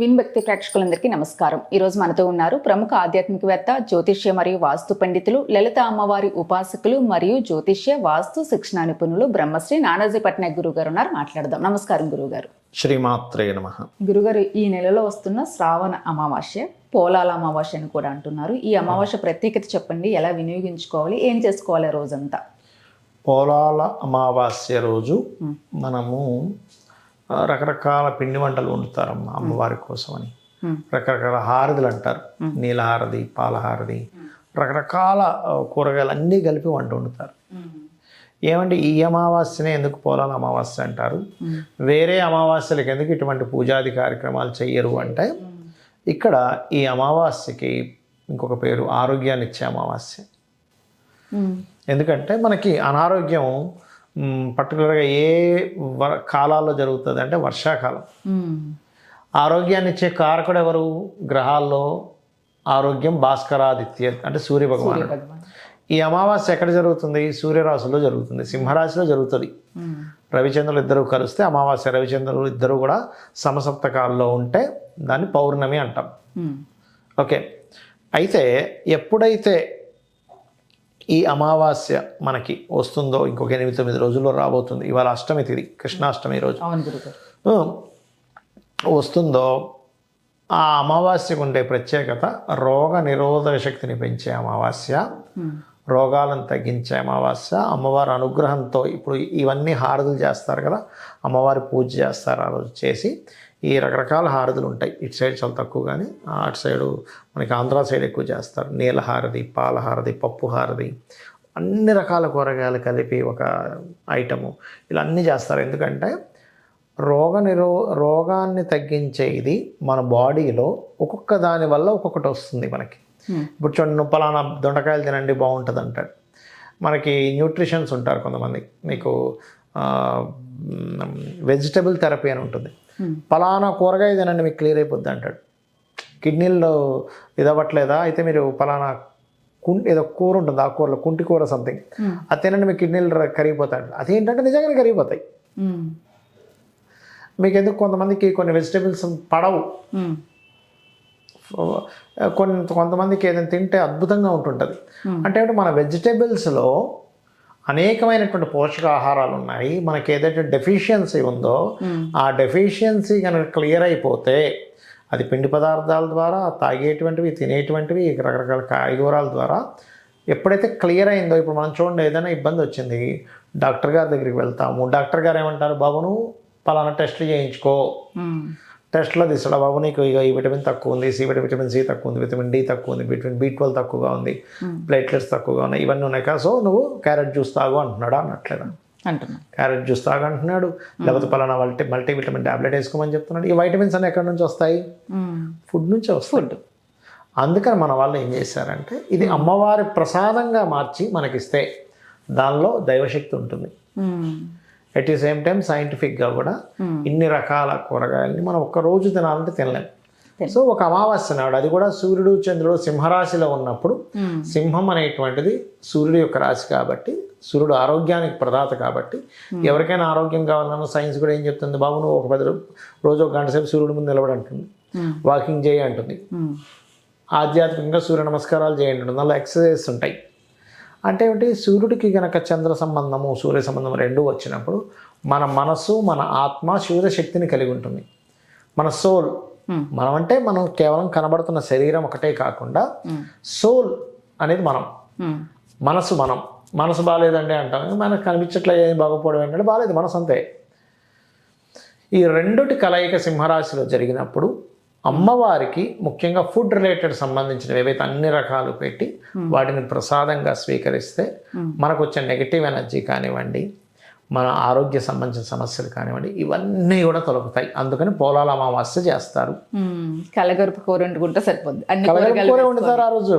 Win భక్తి ప్రేక్షకులందరికీ నమస్కారం. ఈ రోజు మనతో ఉన్నారు ప్రముఖ ఆధ్యాత్మికవేత్త జ్యోతిష్య మరియు వాస్తు పండితులు లలిత అమ్మవారి ఉపాసకులు మరియు జ్యోతిష్య వాస్తు శిక్షణ నిపుణులు బ్రహ్మశ్రీ నానాజీ పట్నాయక్ గురువు గారు ఉన్నారు. మాట్లాడదాం. నమస్కారం గురుగారు. శ్రీమాత్రే నమ. గురుగారు ఈ నెలలో వస్తున్న శ్రావణ అమావాస్య పోలాల అమావాస్య అని కూడా అంటున్నారు. ఈ అమావాస్య ప్రత్యేకత చెప్పండి. ఎలా వినియోగించుకోవాలి? ఏం చేసుకోవాలి రోజంతా? పోలాల అమావాస్య రోజు మనము రకరకాల పిండి వంటలు వండుతారమ్మా అమ్మవారి కోసం అని. రకరకాల హారదులు అంటారు. నీలహారది పాలహారది రకరకాల కూరగాయలు అన్నీ కలిపి వంట వండుతారు. ఏమంటే ఈ అమావాస్యనే ఎందుకు పోలాల అమావాస్య అంటారు? వేరే అమావాస్యలకు ఎందుకు ఇటువంటి పూజాది కార్యక్రమాలు చెయ్యరు అంటే ఇక్కడ ఈ అమావాస్యకి ఇంకొక పేరు ఆరోగ్యాన్ని ఇచ్చే అమావాస్య. ఎందుకంటే మనకి అనారోగ్యం పర్టికులర్గా ఏ కాలాల్లో జరుగుతుంది అంటే వర్షాకాలం. ఆరోగ్యాన్ని ఇచ్చే కారకుడు ఎవరు? గ్రహాల్లో ఆరోగ్యం భాస్కరాదిత్య అంటే సూర్య భగవానుడు భగవాన్ ఈ అమావాస్య ఎక్కడ జరుగుతుంది? సూర్యరాశిలో జరుగుతుంది. సింహరాశిలో జరుగుతుంది. రవిచంద్రులు ఇద్దరు కలిస్తే అమావాస్య రవిచంద్రులు ఇద్దరు కూడా సమసప్తకాల్లో ఉంటే దాన్ని పౌర్ణమి అంటాం. ఓకే. అయితే ఎప్పుడైతే ఈ అమావాస్య మనకి వస్తుందో ఇంకొక ఎనిమిది తొమ్మిది రోజుల్లో రాబోతుంది. ఇవాళ అష్టమి తిది కృష్ణాష్టమి రోజు. వస్తుందో ఆ అమావాస్యకు ఉండే ప్రత్యేకత రోగ నిరోధక శక్తిని పెంచే అమావాస్య. రోగాలను తగ్గించే అమావాస్య అమ్మవారి అనుగ్రహంతో ఇప్పుడు ఇవన్నీ హారతులు చేస్తారు కదా అమ్మవారి పూజ చేస్తారు ఆ రోజు చేసి ఈ రకరకాల హారతులు ఉంటాయి. ఇటు సైడ్ చాలా తక్కువ కానీ అటు సైడు మనకి ఆంధ్ర సైడ్ ఎక్కువ చేస్తారు. నీలహారది పాలహారది పప్పు హారది అన్ని రకాల కూరగాయలు కలిపి ఒక ఐటము ఇలా అన్నీ చేస్తారు. ఎందుకంటే రోగ నిరో రోగాన్ని తగ్గించే ఇది మన బాడీలో ఒక్కొక్క దాని వల్ల ఒక్కొక్కటి వస్తుంది మనకి. ఇప్పుడు చూడండి నువ్వు పలానా దొండకాయలు తినండి బాగుంటుంది అంటాడు. మనకి న్యూట్రిషన్స్ ఉంటారు కొంతమంది. మీకు వెజిటబుల్ థెరపీ అని ఉంటుంది. పలానా కూరగాయ తినండి మీకు క్లియర్ అయిపోద్ది అంటాడు. కిడ్నీల్లో ఇదవ్వట్లేదా? అయితే మీరు పలానా కు ఏదో కూర ఉంటుంది ఆ కూరలో కుంటి కూర సంథింగ్. అది తినండి మీ కిడ్నీలు కరిగిపోతాడు అదేంటంటే నిజంగానే కరిగిపోతాయి. మీకు ఎందుకు కొంతమందికి కొన్ని వెజిటబుల్స్ పడవు. కొన్ని కొంతమందికి ఏదైనా తింటే అద్భుతంగా ఉంటుంటుంది. అంటే మన వెజిటేబుల్స్లో అనేకమైనటువంటి పోషకాహారాలు ఉన్నాయి మనకి ఏదైతే డెఫిషియన్సీ ఉందో ఆ డెఫిషియన్సీ కనుక క్లియర్ అయిపోతే అది పిండి పదార్థాల ద్వారా తాగేటువంటివి తినేటువంటివి రకరకాల కాయగూరాల ద్వారా ఎప్పుడైతే క్లియర్ అయిందో ఇప్పుడు మనం చూడండి ఏదైనా ఇబ్బంది వచ్చింది డాక్టర్ గారి దగ్గరికి వెళ్తాము. డాక్టర్ గారు ఏమంటారు? బాబు నువ్వు పలానా టెస్ట్ చేయించుకో. టెస్ట్లో తీసాడు బాబు నీకు ఇక ఈ విటమిన్ తక్కువ ఉంది సి విటమిన్ విటమిన్ సి తక్కువ ఉంది విటమిన్ డి తక్కువ ఉంది విటమిన్ బి ట్వెల్వ్ తక్కువగా ఉంది ప్లేట్లెట్స్ తక్కువగా ఉన్నాయి ఇవన్నీ ఉన్నాయి. కదా సో నువ్వు క్యారెట్ జ్యూస్ తాగు అంటున్నాడా? అన్నట్లేదా అంటున్నా. క్యారెట్ జ్యూస్ తాగు అంటున్నాడు. లేకపోతే పలానా మల్టీ మల్టీ విటమిన్ ట్యాబ్లెట్ వేసుకోమని చెప్తున్నాడు. ఈ వైటమిన్స్ అన్ని ఎక్కడి నుంచి వస్తాయి. ఫుడ్ నుంచే వస్తాయి. అందుకని మన వాళ్ళు ఏం చేశారంటే ఇది అమ్మవారి ప్రసాదంగా మార్చి మనకిస్తే దానిలో దైవశక్తి ఉంటుంది. ఎట్ ది సేమ్ టైం సైంటిఫిక్గా కూడా ఇన్ని రకాల కూరగాయలని మనం ఒక్క రోజు తినాలంటే తినలేం. తిన- సో ఒక అమావాస్య నాడు అది కూడా సూర్యుడు చంద్రుడు సింహరాశిలో ఉన్నప్పుడు మ్మ్. సింహం అనేటువంటిది సూర్యుడు యొక్క రాశి కాబట్టి సూర్యుడు ఆరోగ్యానికి ప్రదాత కాబట్టి ఎవరికైనా ఆరోగ్యం కావాలన్నా సైన్స్ కూడా ఏం చెప్తుంది బాబు నువ్వు ఒక పది రోజు ఒక గంట సేపు సూర్యుడు ముందు నిలబడి అంటుంది. మ్మ్. వాకింగ్ చేయి అంటుంది. ఆధ్యాత్మికంగా సూర్య నమస్కారాలు చేయండి అందులో ఎక్సర్సైజెస్ ఉంటాయి. అంటే ఏమిటి సూర్యుడికి గనక చంద్ర సంబంధము సూర్య సంబంధం రెండు వచ్చినప్పుడు మన మనసు మన ఆత్మ శక్తిని కలిగి ఉంటుంది మన సోల్ Hmm. మనం అంటే మనం కేవలం కనబడుతున్న శరీరం ఒకటే కాకుండా Hmm. సోల్ అనేది మనం మ్మ్. మనసు మనం మనసు బాగాలేదండి అంటాం మనకు కనిపించట్లేదు ఏం బాగోపోవడం ఏంటంటే బాగాలేదు మనసు అంతే ఈ రెండుటి కలయిక సింహరాశిలో జరిగినప్పుడు అమ్మవారికి ముఖ్యంగా ఫుడ్ రిలేటెడ్ సంబంధించినవి ఏవైతే అన్ని రకాలు పెట్టి వాటిని ప్రసాదంగా స్వీకరిస్తే మనకు వచ్చే నెగిటివ్ ఎనర్జీ కానివ్వండి మన ఆరోగ్య సంబంధించిన సమస్యలు కానివ్వండి ఇవన్నీ కూడా తొలగుతాయి. అందుకని పోలాల అమావాస్య చేస్తారు. మ్మ్. కలగరుపు కూర వండుకుంటే సరిపోద్ది. కూరే వండుతారు ఆ రోజు.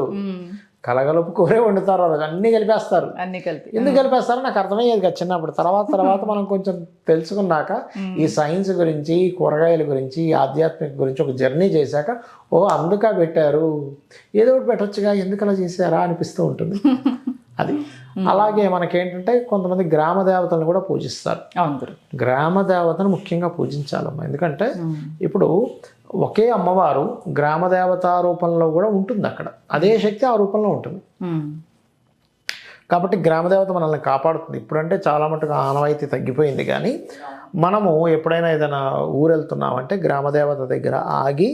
కలగలుపు కూరే వండుతారు రోజు అన్నీ కలిపేస్తారు. అన్ని కలిపి. ఎందుకు కలిపేస్తారో? నాకు అర్థమయ్యేది కదా చిన్నప్పుడు. తర్వాత తర్వాత మనం కొంచెం తెలుసుకున్నాక ఈ సైన్స్ గురించి ఈ కూరగాయల గురించి ఈ ఆధ్యాత్మిక గురించి ఒక జర్నీ చేశాక ఓ అందుక పెట్టారు. ఏదో ఒకటి పెట్టొచ్చుగా ఎందుకు అలా చేశారా అనిపిస్తూ ఉంటుంది. అది. అలాగే మనకేంటంటే కొంతమంది గ్రామ దేవతలను కూడా పూజిస్తారు. గ్రామ దేవతను ముఖ్యంగా పూజించాలమ్మా. ఎందుకంటే ఇప్పుడు ఒకే అమ్మవారు గ్రామ దేవత రూపంలో కూడా ఉంటుంది అక్కడ అదే శక్తి ఆ రూపంలో ఉంటుంది. కాబట్టి గ్రామదేవత మనల్ని కాపాడుతుంది. ఇప్పుడంటే చాలా మటుకు ఆనవాయితీ తగ్గిపోయింది కానీ మనము ఎప్పుడైనా ఏదైనా ఊరు వెళ్తున్నామంటే గ్రామదేవత దగ్గర ఆగి.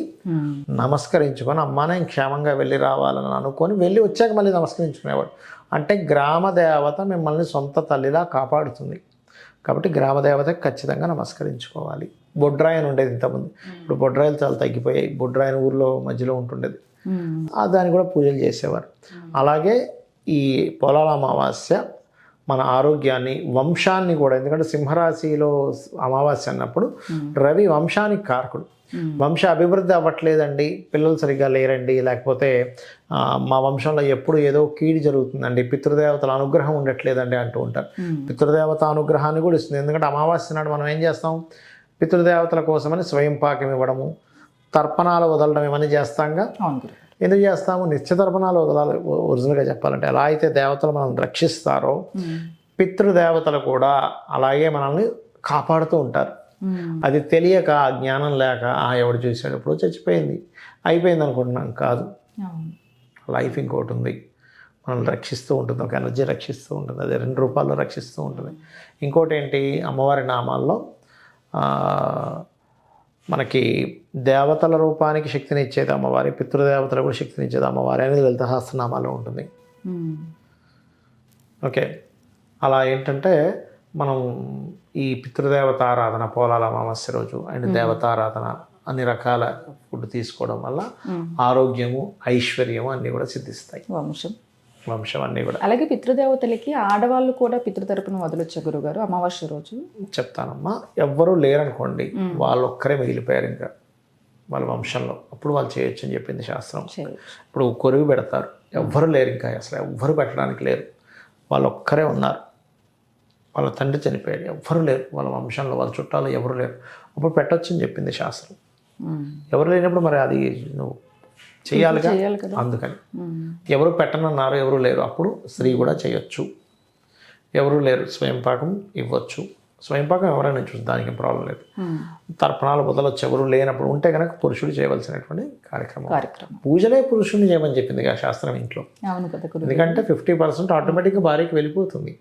నమస్కరించుకొని అమ్మా నేను క్షేమంగా వెళ్ళి రావాలని అనుకొని వెళ్ళి వచ్చాక మళ్ళీ నమస్కరించుకునేవాడు. అంటే గ్రామదేవత మిమ్మల్ని సొంత తల్లిలా కాపాడుతుంది. కాబట్టి గ్రామదేవతకి ఖచ్చితంగా నమస్కరించుకోవాలి. బొడ్రాయి అని ఉండేది ఇంతకుముందు. ఇప్పుడు బొడ్రాయిలు చాలా తగ్గిపోయాయి. బొడ్రాయిని ఊర్లో మధ్యలో ఉంటుండేది. దాన్ని కూడా పూజలు చేసేవారు. అలాగే ఈ పొలాల అమావాస్య మన ఆరోగ్యాన్ని వంశాన్ని కూడా ఎందుకంటే సింహరాశిలో అమావాస్య అన్నప్పుడు రవి వంశానికి కారకుడు. వంశ అభివృద్ధి అవ్వట్లేదండి పిల్లలు సరిగ్గా లేరండి లేకపోతే మా వంశంలో ఎప్పుడు ఏదో కీడు జరుగుతుందండి పితృదేవతల అనుగ్రహం ఉండట్లేదండి అంటూ ఉంటారు. పితృదేవత అనుగ్రహాన్ని కూడా ఇస్తుంది. ఎందుకంటే అమావాస్య నాడు మనం ఏం చేస్తాం? పితృదేవతల కోసమని స్వయం పాకం ఇవ్వడము తర్పణాలు వదలడం ఇవన్నీ చేస్తాంగా. ఎందుకు చేస్తాము? నిత్యతర్పణాలు వదలాలి. ఒరిజినల్గా చెప్పాలంటే ఎలా అయితే దేవతలు మనల్ని రక్షిస్తారో. పితృదేవతలు కూడా అలాగే మనల్ని కాపాడుతూ ఉంటారు. అది తెలియక ఆ జ్ఞానం లేక ఆ ఎవడు చూశాడు ఇప్పుడు చచ్చిపోయింది. అయిపోయింది అనుకుంటున్నాం కాదు. లైఫ్ ఇంకోటి ఉంది. మనల్ని రక్షిస్తూ ఉంటుంది ఒక ఎనర్జీ రక్షిస్తూ ఉంటుంది అది రెండు రూపాల్లో రక్షిస్తూ ఉంటుంది. ఇంకోటి ఏంటి? అమ్మవారి నామాల్లో మనకి దేవతల రూపానికి శక్తిని ఇచ్చేది అమ్మవారి పితృదేవతలకు కూడా శక్తిని ఇచ్చేది అమ్మవారి అనేది లలిత సహస్రనామాలో ఉంటుంది. ఉమ్. ఓకే. అలా ఏంటంటే మనం ఈ పితృదేవత ఆరాధన పోలాల అమావాస్య రోజు అండ్ దేవతారాధన అన్ని రకాల ఫుడ్ తీసుకోవడం వల్ల ఆరోగ్యము ఐశ్వర్యము అన్నీ కూడా సిద్ధిస్తాయి. వంశం. వంశం అన్నీ కూడా. అలాగే పితృదేవతలకి ఆడవాళ్ళు కూడా పితృతరపున వదలొచ్చా గురుగారు అమావాస్య రోజు. చెప్తానమ్మా ఎవ్వరూ లేరనుకోండి వాళ్ళు ఒక్కరే మిగిలిపోయారు ఇంకా వాళ్ళ వంశంలో. అప్పుడు వాళ్ళు చేయొచ్చు అని చెప్పింది శాస్త్రం. ఇప్పుడు కొరువు పెడతారు. ఎవ్వరు లేరు ఇంకా అసలు ఎవ్వరు పెట్టడానికి లేరు. వాళ్ళు ఒక్కరే ఉన్నారు. వాళ్ళ తండ్రి చనిపోయాడు ఎవ్వరు లేరు. వాళ్ళ వంశంలో వాళ్ళ చుట్టాలు ఎవరు లేరు. అప్పుడు పెట్టొచ్చు అని చెప్పింది శాస్త్రం. ఎవరు లేనప్పుడు మరి అది నువ్వు చేయాలిగా చేయాలి అందుకని. ఎవరు పెట్టనన్నారు ఎవరు లేరు అప్పుడు స్త్రీ కూడా చేయొచ్చు. ఎవరు లేరు స్వయం పాకం ఇవ్వచ్చు. స్వయం పాకం ఎవరైనా చూసి దానికి ప్రాబ్లం లేదు. తర్పణాలు వదలొచ్చు ఎవరు లేనప్పుడు ఉంటే కనుక పురుషుడు చేయవలసినటువంటి కార్యక్రమం. పూజలే పురుషుడిని చేయమని చెప్పింది శాస్త్రం ఇంట్లో. ఎందుకంటే ఫిఫ్టీ పర్సెంట్ ఆటోమేటిక్గా భార్యకి వెళ్ళిపోతుంది.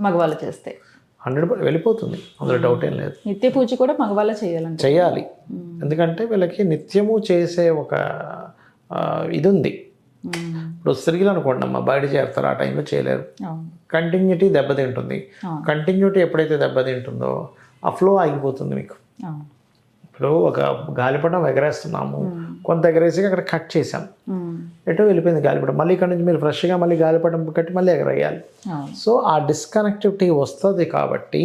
మగవాళ్ళు చేస్తే. హండ్రెడ్ వెళ్ళిపోతుంది. అందులో డౌట్ ఏం లేదు. నిత్య పూజ కూడా మగవాళ్ళే చేయాలంటే చేయాలి. ఎందుకంటే వీళ్ళకి నిత్యము చేసే ఒక ఇది ఉంది. ఇప్పుడు స్త్రీలు అనుకోండి అమ్మా బయట చేస్తారు ఆ టైంలో చేయలేరు. కంటిన్యూటీ దెబ్బతింటుంది. కంటిన్యూటీ ఎప్పుడైతే దెబ్బతింటుందో ఆ ఫ్లో ఆగిపోతుంది మీకు. ఇప్పుడు ఒక గాలిపటం ఎగరేస్తున్నాము. కొంత ఎగరేసి అక్కడ కట్ చేసాం. ఎటో వెళ్ళిపోయింది గాలిపటం మళ్ళీ ఇక్కడ నుంచి మీరు ఫ్రెష్గా మళ్ళీ గాలిపటం కట్టి మళ్ళీ ఎగరేయాలి సో ఆ డిస్కనెక్టివిటీ వస్తుంది కాబట్టి.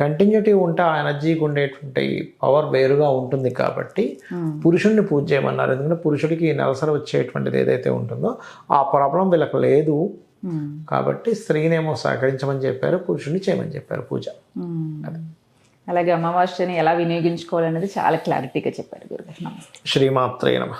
కంటిన్యూటీ ఉంటే ఆ ఎనర్జీకి ఉండేటువంటి పవర్ వేరుగా ఉంటుంది కాబట్టి. పురుషుడిని పూజ చేయమన్నారు ఎందుకంటే పురుషుడికి నెలసరి వచ్చేటువంటిది ఏదైతే ఉంటుందో ఆ ప్రాబ్లం వీళ్ళకి లేదు. కాబట్టి స్త్రీనేమో సహకరించమని చెప్పారు పురుషుడిని చేయమని చెప్పారు పూజ ఉమ్. అలాగే అమావాస్యని ఎలా వినియోగించుకోవాలనేది చాలా క్లారిటీగా చెప్పారు గురుగారు. నమస్తే. శ్రీమాత్రే నమ.